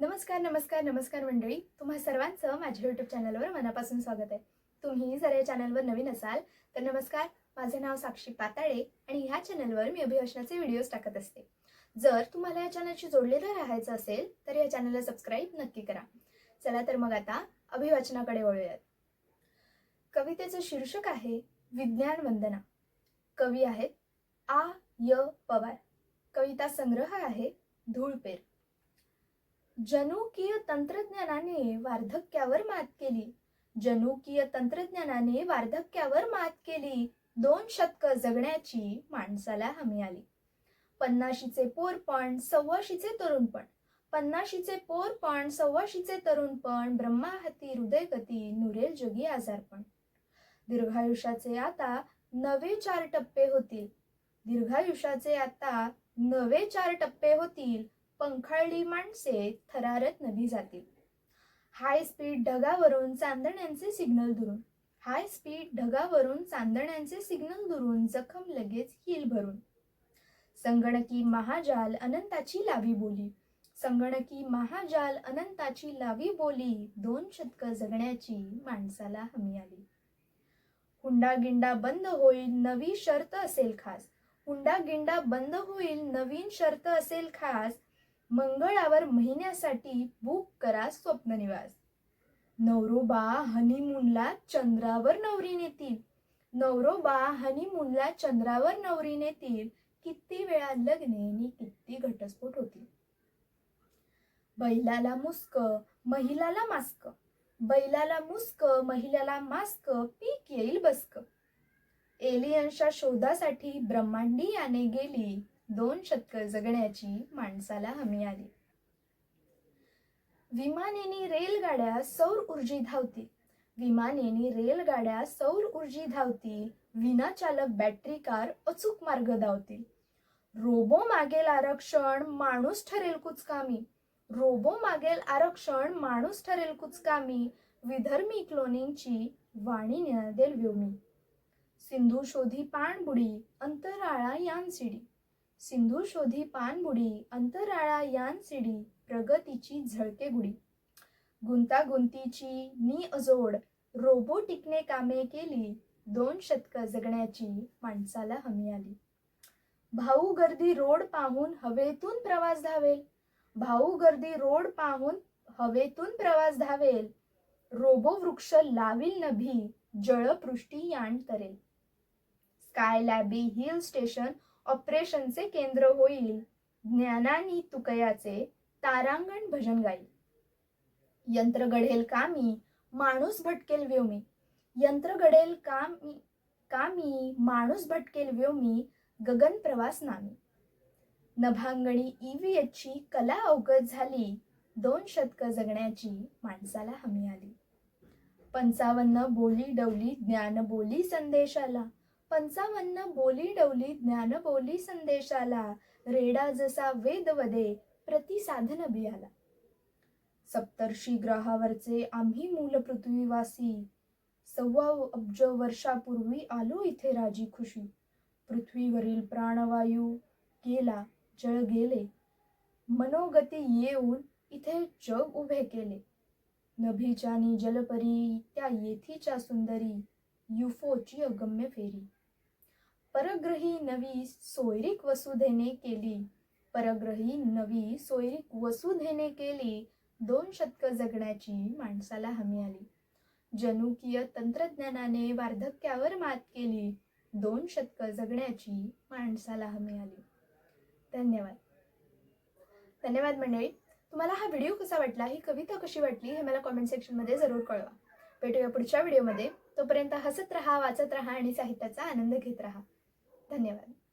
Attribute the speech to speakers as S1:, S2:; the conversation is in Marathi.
S1: नमस्कार नमस्कार नमस्कार मंडळी. तुम्हा सर्वांचं माझ्या यूट्यूब चॅनलवर मनापासून स्वागत आहे. तुम्ही जर या चॅनलवर नवीन असाल तर नमस्कार. माझं नाव साक्षी पाताळे आणि ह्या चॅनलवर मी अभिभाषणाचे व्हिडिओज टाकत असते. जर तुम्हाला या चॅनलशी जोडलेलं राहायचं असेल तर या चॅनलला सबस्क्राईब नक्की करा. चला तर मग आता अभिवाचनाकडे वळूयात. कवितेचं शीर्षक आहे विज्ञान वंदना. कवी आहेत आ य पवार. कविता संग्रह आहे धूळपेर. जनुकीय तंत्रज्ञानाने वार्धक्यावर मात केली. जनुकीय तंत्रज्ञानाने वार्धक्यावर मात केली. दोन शतक जगण्याची माणसाला हमी आली. पन्नाशीचे पोरपण सव्वाशीचे तरुणपण पन्नाशीचे पोरपण सव्वाशीचे तरुणपण ब्रह्माहती हृदयगती नुरेल जोगी आजारपण दीर्घायुष्याचे आता नवे चार टप्पे होतील. दीर्घायुष्याचे आता नवे चार टप्पे होतील. पंखाळली माणसे थरारत नभी जातील. हाय स्पीड ढगावरून चांदण्यांचे सिग्नल दुरून. हाय स्पीड ढगावरून चांदण्यांचे सिग्नल दुरून जखम लगेच हिल भरून. संगणकी महाजाल अनंताची लावी बोली. संगणकी महाजाल अनंताची लावी बोली. दोन शतक जगण्याची माणसाला हमी आली. हुंडा गिंडा बंद होईल नवी शर्त असेल खास. हुंडा गिंडा बंद होईल नवीन शर्त असेल खास. मंगळावर महिन्यासाठी बुक करा स्वप्ननिवास. नवरोबा हनीमूनला चंद्रावर नवरी नेतील. नवरोबा हनीमूनला चंद्रावर नवरी नेतील. किती वेळा लग्ने आणि किती घटस्फोट होतील. बैलाला मुस्क महिलाला मास्क. बैलाला मुस्क महिलाला मास्क पीक येईल बसक. एलियनच्या शोधासाठी ब्रह्मांडी याने गेली. दोन शतक जगण्याची माणसाला हमी आली. विमानेनी रेलगाड्या सौर ऊर्जी धावतील विमानेनी रेलगाड्या सौर ऊर्जी धावतील विनाचालक बॅटरी कार अचूक मार्ग धावतील रोबो मागेल आरक्षण माणूस ठरेल कुचकामी. रोबो मागेल आरक्षण माणूस ठरेल कुचकामी. विधर्मी क्लोनिंगची वाणी निनादेल व्योमी. सिंधू शोधी पाणबुडी अंतराळा यांसिडी सिंधू शोधी पानबुडी अंतराळा यान सिडी प्रगतीची झळके गुडी गुंतागुंतीची नी अजोड रोबोटिकने कामे केली दोन शतक जगण्याची माणसाला हमी आली. भाऊ गर्दी रोड पाहून हवेतून प्रवास धावेल. भाऊ गर्दी रोड पाहून हवेतून प्रवास धावेल. रोबो वृक्ष लावील नभी जळपृष्टी यान तरेल स्काय लॅबी हिल स्टेशन ऑपरेशनचे केंद्र होईल. ज्ञानानी तुकयाचे तारांगण भजन गाईल यंत्र घडेल कामी माणूस भटकेल व्योमी. यंत्र घडेल कामी कामी माणूस भटकेल व्योमी गगन प्रवास नामी. नभांगणी ईव्हीएची कला अवगत झाली दोन शतक जगण्याची माणसाला हमी आली. पंचावन्न बोली डवली ज्ञान बोली संदेशाला पंचावन्न बोली डवली ज्ञान बोली संदेशाला रेडा जसा वेद वदे प्रतिसाधन बियाला सप्तर्षी ग्रहावरचे आम्ही मूल पृथ्वीवासी सव्वा अब्ज वर्षापूर्वी आलो इथे राजी खुशी. पृथ्वीवरील प्राणवायू गेला जळ गेले. मनोगती येऊन इथे जग उभे केले. नभीच्यानी जलपरी त्या येथीच्या सुंदरी युफोची अगम्य फेरी. परग्रही नवी सोयरीक वसुधेने केली. परग्रही नवी सोयरीक वसुधेने केली. दोन शतक जगण्याची माणसाला हमी आली. जनुकीय तंत्रज्ञानाने वार्धक्यावर मात केली. दोन शतक जगण्याची माणसाला हमी आली. धन्यवाद. धन्यवाद मंडळी. तुम्हाला हा व्हिडिओ कसा वाटला? ही कविता कशी वाटली? हे मला कॉमेंट सेक्शनमध्ये जरूर कळवा. भेटूया पुढच्या व्हिडिओमध्ये. तोपर्यंत हसत राहा वाचत राहा आणि साहित्याचा आनंद घेत राहा. धन्यवाद